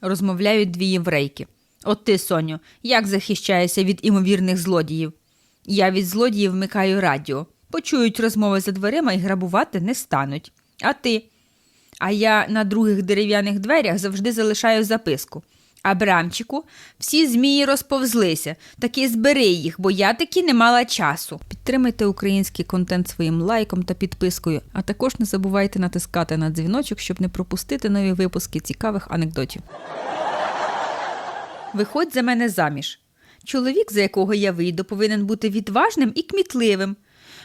Розмовляють дві єврейки. От ти, Соню, як захищаєшся від імовірних злодіїв? Я від злодіїв вмикаю радіо. Почують розмови за дверима і грабувати не стануть. А ти? А я на других дерев'яних дверях завжди залишаю записку. Абрамчику, всі змії розповзлися, таки збери їх, бо я таки не мала часу. Підтримайте український контент своїм лайком та підпискою, а також не забувайте натискати на дзвіночок, щоб не пропустити нові випуски цікавих анекдотів. Виходь за мене заміж. Чоловік, за якого я вийду, повинен бути відважним і кмітливим.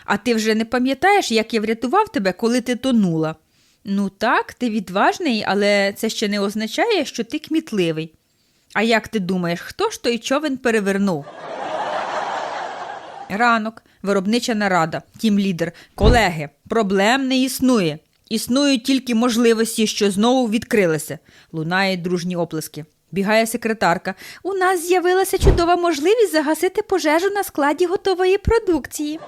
А ти вже не пам'ятаєш, як я врятував тебе, коли ти тонула? Ну так, ти відважний, але це ще не означає, що ти кмітливий. А як ти думаєш, хто ж той човен перевернув? Ранок, виробнича нарада, тімлідер, колеги, проблем не існує. Існують тільки можливості, що знову відкрилися. Лунають дружні оплески. Бігає секретарка. У нас з'явилася чудова можливість загасити пожежу на складі готової продукції.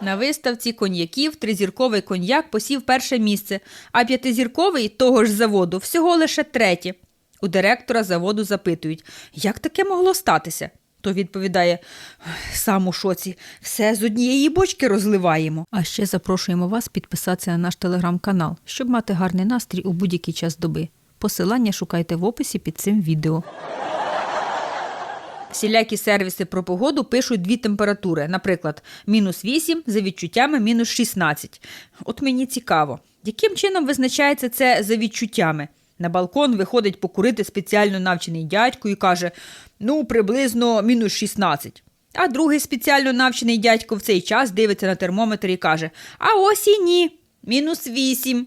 На виставці коньяків тризірковий коньяк посів перше місце, а п'ятизірковий того ж заводу всього лише третє. У директора заводу запитують, як таке могло статися? То відповідає: сам у шоці, все з однієї бочки розливаємо. А ще запрошуємо вас підписатися на наш телеграм-канал, щоб мати гарний настрій у будь-який час доби. Посилання шукайте в описі під цим відео. Всілякі сервіси про погоду пишуть дві температури, наприклад, мінус 8 за відчуттями мінус 16. От мені цікаво, яким чином визначається це за відчуттями? На балкон виходить покурити спеціально навчений дядько і каже: ну, приблизно мінус 16. А другий спеціально навчений дядько в цей час дивиться на термометр і каже: А ось і ні, мінус 8.